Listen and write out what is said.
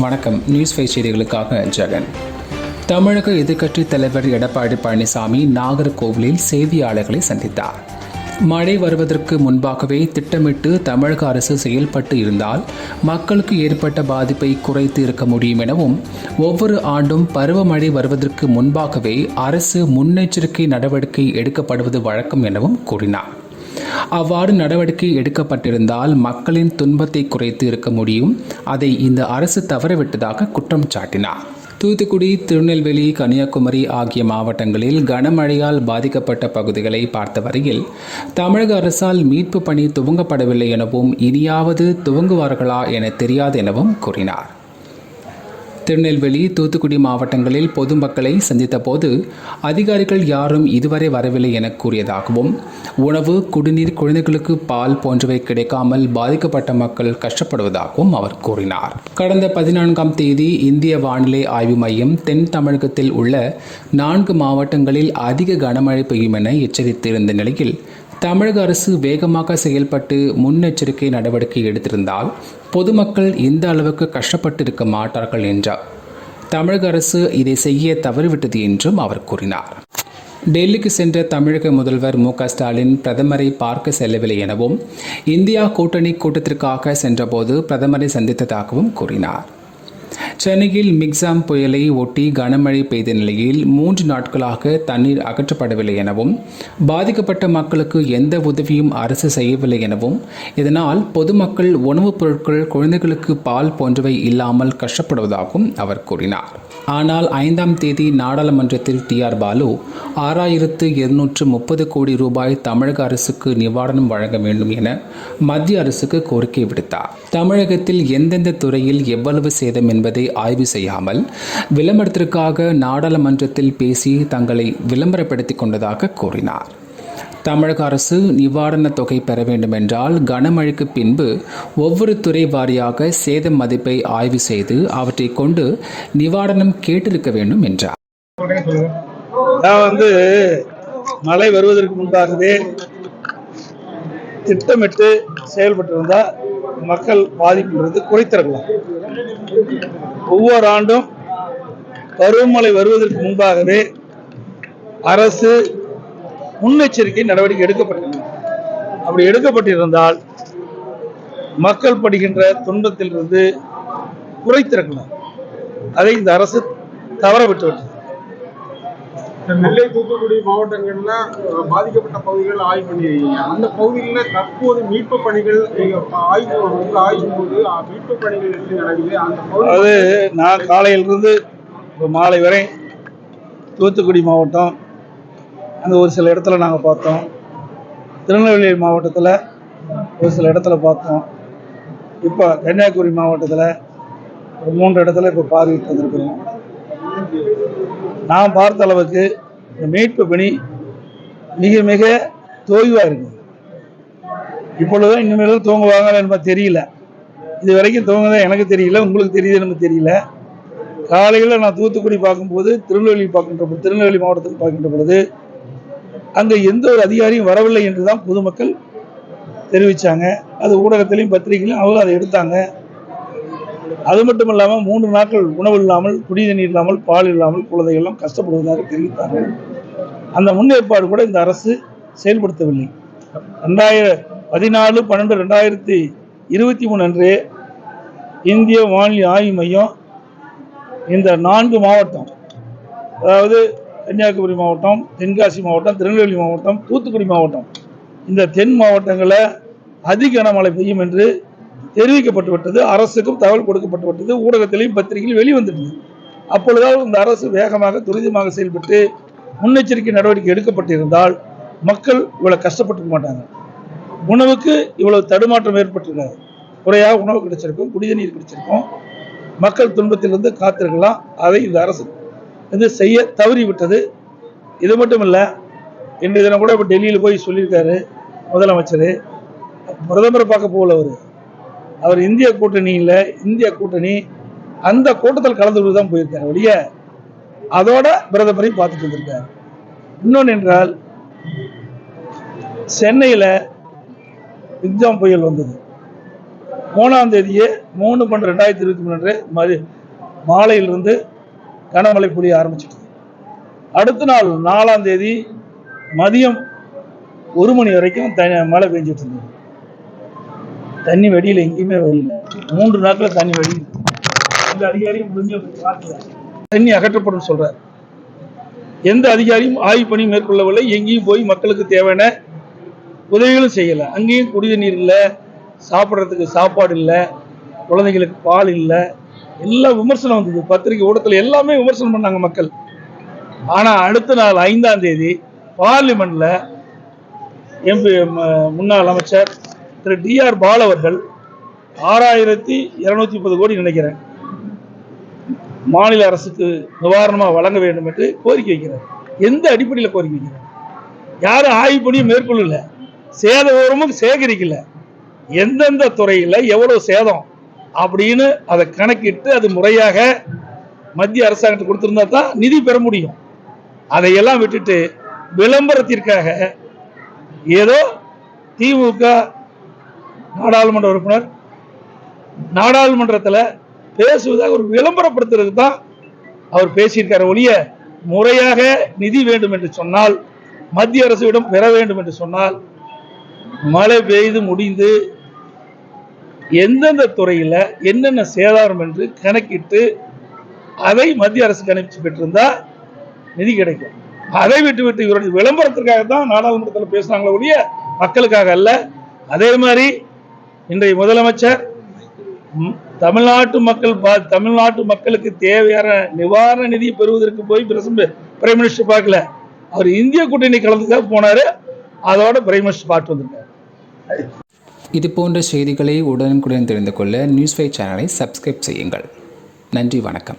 வணக்கம். News five செய்திகளுக்காக ஜெகன். தமிழக எதிர்க்கட்சித் தலைவர் எடப்பாடி பழனிசாமி நாகர்கோவிலில் செய்தியாளர்களை சந்தித்தார். மழை வருவதற்கு முன்பாகவே திட்டமிட்டு தமிழக அரசு செயல்பட்டு இருந்தால் மக்களுக்கு ஏற்பட்ட பாதிப்பை குறைத்து இருக்க முடியும் எனவும் ஒவ்வொரு ஆண்டும் பருவமழை வருவதற்கு முன்பாகவே அரசு முன்னெச்சரிக்கை நடவடிக்கை எடுக்கப்படுவது வழக்கம் எனவும் கூறினார். அவ்வாறு நடவடிக்கை எடுக்கப்பட்டிருந்தால் மக்களின் துன்பத்தை குறைத்து இருக்க முடியும். அதை இந்த அரசு தவறவிட்டதாக குற்றம் சாட்டினார். தூத்துக்குடி திருநெல்வேலி கன்னியாகுமரி ஆகிய மாவட்டங்களில் கனமழையால் பாதிக்கப்பட்ட பகுதிகளை பார்த்த வரையில் தமிழக அரசால் மீட்பு பணி துவங்கப்படவில்லை எனவும் இனியாவது துவங்குவார்களா என தெரியாது எனவும் கூறினார். திருநெல்வேலி தூத்துக்குடி மாவட்டங்களில் பொதுமக்களை சந்தித்தபோது அதிகாரிகள் யாரும் இதுவரை வரவில்லை என கூறியதாகவும் உணவு குடிநீர் குழந்தைகளுக்கு பால் போன்றவை கிடைக்காமல் பாதிக்கப்பட்ட மக்கள் கஷ்டப்படுவதாகவும் அவர் கூறினார். கடந்த பதினான்காம் தேதி இந்திய வானிலை ஆய்வு மையம் தென் தமிழகத்தில் உள்ள நான்கு மாவட்டங்களில் அதிக கனமழை பெய்யும் என எச்சரித்திருந்த நிலையில் தமிழக அரசு வேகமாக செயல்பட்டு முன்னெச்சரிக்கை நடவடிக்கை எடுத்திருந்தால் பொதுமக்கள் இந்த அளவுக்கு கஷ்டப்பட்டு இருக்க மாட்டார்கள் என்றார். தமிழக அரசு இதை செய்ய தவறிவிட்டது என்றும் அவர் கூறினார். டெல்லிக்கு சென்ற தமிழக முதல்வர் மு ஸ்டாலின் பிரதமரை பார்க்க செல்லவில்லை எனவும் இந்தியா கூட்டணி கூட்டத்திற்காக சென்றபோது பிரதமரை சந்தித்ததாகவும் கூறினார். சென்னையில் மிக்சாம் புயலை ஒட்டி கனமழை பெய்த நிலையில் மூன்று நாட்களாக தண்ணீர் அகற்றப்படவில்லை எனவும் பாதிக்கப்பட்ட மக்களுக்கு எந்த உதவியும் அரசு செய்யவில்லை எனவும் இதனால் பொதுமக்கள் உணவுப் பொருட்கள் குழந்தைகளுக்கு பால் போன்றவை இல்லாமல் கஷ்டப்படுவதாகவும் அவர் கூறினார். ஆனால் ஐந்தாம் தேதி நாடாளுமன்றத்தில் டி ஆர் பாலு ஆறாயிரத்து இருநூற்று முப்பது கோடி ரூபாய் தமிழக அரசுக்கு நிவாரணம் வழங்க வேண்டும் என மத்திய அரசுக்கு கோரிக்கை விடுத்தார். தமிழகத்தில் எந்தெந்த துறையில் எவ்வளவு சேதம் என்பதை ஆய்வு செய்யாமல் விளம்பரத்திற்காக நாடாளுமன்றத்தில் பேசி தங்களை விளம்பரப்படுத்திக் கொண்டதாக கூறினார். தமிழக அரசு நிவாரணத் தொகை பெற வேண்டுமென்றால் கனமழைக்கு பின்பு ஒவ்வொரு துறை வாரியாக சேத மதிப்பை ஆய்வு செய்து அவற்றை கொண்டு நிவாரணம் கேட்டிருக்க வேண்டும் என்றார். நான் வந்து மழை வருவதற்கு முன்பாகவே திட்டமிட்டு செயல்பட்டிருந்தா மக்கள் பாதிப்புன்றது குறைத்திருக்கலாம் ஒவ்வொரு ஆண்டும் பருவமழை வருவதற்கு முன்பாகவே அரசு முன்னெச்சரிக்கை நடவடிக்கை எடுக்கப்பட்டிருந்தது. அப்படி எடுக்கப்பட்டிருந்தால் மக்கள் படுகின்ற துன்பத்திலிருந்து குறைத்திருக்கலாம் அதை இந்த அரசு தவற விட்டுவிட்டது நெல்லை தூத்துக்குடி மாவட்டங்கள்ல பாதிக்கப்பட்ட பகுதிகள் ஆய்வு பண்ணிருக்கீங்க. அந்த பகுதிகளில் தற்போது மீட்பு பணிகள் ஆய்வு உங்க ஆய்வு போது மீட்பு பணிகள் எப்படி நடக்குது? அந்த அதாவது நான் காலையிலிருந்து இப்போ மாலை வரை தூத்துக்குடி மாவட்டம் அங்கே ஒரு சில இடத்துல நாங்கள் பார்த்தோம். திருநெல்வேலி மாவட்டத்தில் ஒரு சில இடத்துல பார்த்தோம். இப்போ கன்னியாகுமரி மாவட்டத்தில் ஒரு மூன்று இடத்துல இப்போ பார்வையிட்டு வந்திருக்கிறோம். நான் பார்த்த அளவுக்கு இந்த மீட்பு பணி மிக மிக தோய்வாக இருக்குது இப்பொழுதுதான் இனிமேல் தூங்குவாங்க என்பது தெரியல. இது வரைக்கும் தூங்குதான் எனக்கு தெரியல உங்களுக்கு தெரியுது நமக்கு தெரியல. காலையில் நான் தூத்துக்குடி பார்க்கும்போது திருநெல்வேலி பார்க்கின்ற பொழுது திருநெல்வேலி மாவட்டத்துக்கு பார்க்கின்ற பொழுது அங்கே எந்த ஒரு அதிகாரியும் வரவில்லை என்று தான் பொதுமக்கள் தெரிவித்தாங்க அது ஊடகத்திலையும் பத்திரிகையிலும் அவங்க அதை எடுத்தாங்க. அது மட்டும் இல்லாமல் மூன்று நாட்கள் உணவு இல்லாமல் குடிநீர் இல்லாமல் பால் இல்லாமல் குழந்தைகள்லாம் கஷ்டப்படுவதாக தெரிவித்தார்கள். அந்த முன்னேற்பாடு கூட இந்த அரசு செயல்படுத்தவில்லை. ரெண்டாயிர பதினாலு பன்னெண்டு ரெண்டாயிரத்தி இருபத்தி மூணு அன்று இந்திய வானிலை ஆய்வு மையம் இந்த நான்கு மாவட்டம் அதாவது கன்னியாகுமரி மாவட்டம் தென்காசி மாவட்டம் திருநெல்வேலி மாவட்டம் தூத்துக்குடி மாவட்டம் இந்த தென் மாவட்டங்களில் அதிக கனமழை பெய்யும் என்று தெரிவிக்கப்பட்டு விட்டது அரசுக்கும் தகவல் கொடுக்கப்பட்டு விட்டது ஊடகத்திலையும் பத்திரிகையில் வெளிவந்துட்டது அப்பொழுதாவது இந்த அரசு வேகமாக துரிதமாக செயல்பட்டு முன்னெச்சரிக்கை நடவடிக்கை எடுக்கப்பட்டிருந்தால் மக்கள் இவ்வளோ கஷ்டப்பட்டுக்க மாட்டாங்க. உணவுக்கு இவ்வளவு தடுமாற்றம் ஏற்பட்டிருக்காது குறையாக உணவு கிடைச்சிருக்கும் குடிநீர் கிடைச்சிருக்கும் மக்கள் துன்பத்திலிருந்து காத்திருக்கலாம். அதை இந்த அரசு வந்து செய்ய தவறிவிட்டது. இது மட்டும் இல்லை இன்றைய தினம் கூட இப்போ டெல்லியில் போய் சொல்லியிருக்காரு முதலமைச்சர். பிரதமரை பார்க்க போகல அவர். அவர் இந்திய கூட்டணியில் இந்திய கூட்டணி அந்த கூட்டத்தில் கலந்து தான் போயிருக்காரு ஒழிய அதோட பிரதமரையும் பார்த்துட்டு வந்திருக்காரு. இன்னொன்று என்றால் சென்னையில் எக்ஸாம் புயல் வந்தது. மூணாம் தேதியே மூணு பன்னெண்டு ரெண்டாயிரத்தி இருபத்தி மூணு மறு மாலையிலிருந்து கனமழை பொழிய ஆரம்பிச்சிட்டது. அடுத்த நாள் நாலாம் தேதி மதியம் ஒரு மணி வரைக்கும் த மழை பெஞ்சிட்டு இருந்தது. தண்ணி வெடியில் எங்கேயுமே வெடியில மூன்று நாட்கள் தண்ணி வெடியில் எந்த அதிகாரியும் தண்ணி அகற்றப்படும் சொல்றார். எந்த அதிகாரியும் ஆய்வு பணி மேற்கொள்ளவில்லை. எங்கேயும் போய் மக்களுக்கு தேவையான உதவிகளும் செய்யலை. அங்கேயும் குடிநீர் இல்லை. சாப்பிட்றதுக்கு சாப்பாடு இல்லை. குழந்தைங்களுக்கு பால் இல்லை. எல்லாம் விமர்சனம் வந்தது. பத்திரிகை ஊடகத்தில் எல்லாமே விமர்சனம் பண்ணாங்க மக்கள். ஆனால் அடுத்த நாள் ஐந்தாம் தேதி பார்லிமெண்ட்ல எம்பி முன்னாள் அமைச்சர் திரு டிஆர் பால் அவர்கள் ஆறாயிரத்தி இருநூத்தி முப்பது கோடி நினைக்கிறேன் மாநில அரசுக்கு நிவாரணமாக வழங்க வேண்டும் என்று கோரிக்கை வைக்கிறார். எந்த அடிப்படையில் கோரிக்கை வைக்கிறார்? யாரும் ஆய்வு பணியும் மேற்கொள்ளல. சேத விவரமும் சேகரிக்கல. எந்தெந்த துறையில் எவ்வளவு சேதம் அப்படின்னு அதை கணக்கிட்டு அது முறையாக மத்திய அரசாங்கத்துக்கு கொடுத்துருந்தா தான் நிதி பெற முடியும். அதையெல்லாம் விட்டுட்டு விளம்பரத்திற்காக ஏதோ திமுக நாடாளுமன்ற உறுப்பினர் நாடாளுமன்றத்தில் பேசுவதாக ஒரு விளம்பரப்படுத்துறதுக்கு தான் அவர் பேசியிருக்காரு ஒழிய முறையாக நிதி வேண்டும் என்று சொன்னால் மத்திய அரசிடம் பெற வேண்டும் என்று சொன்னால் மழை பெய்து முடிந்து எந்தெந்த துறையில் என்னென்ன சேதாரம் என்று கணக்கிட்டு அதை மத்திய அரசுக்கு அனுப்பிச்சு பெற்றிருந்தால் நிதி கிடைக்கும். அதை விட்டு விட்டு இவருடைய விளம்பரத்திற்காக தான் நாடாளுமன்றத்தில் பேசுகிறாங்களே ஒழிய மக்களுக்காக அல்ல. அதே மாதிரி இன்றைய முதலமைச்சர் தமிழ்நாட்டு மக்கள் பா- தமிழ்நாட்டு மக்களுக்கு தேவையான நிவாரண நிதியை பெறுவதற்கு போய் பிரசம்ப பிரைம் மினிஸ்டர் பார்க்கல. அவர் இந்திய கூட்டணி கலந்துக்காக போனாரு. அதோட பிரைம் மினிஸ்டர் பார்த்து வந்திருக்காரு. இது போன்ற செய்திகளை உடனுக்குடன் தெரிந்து கொள்ள நியூஸ் ஃபைவ் சேனலை சப்ஸ்கிரைப் செய்யுங்கள். நன்றி வணக்கம்.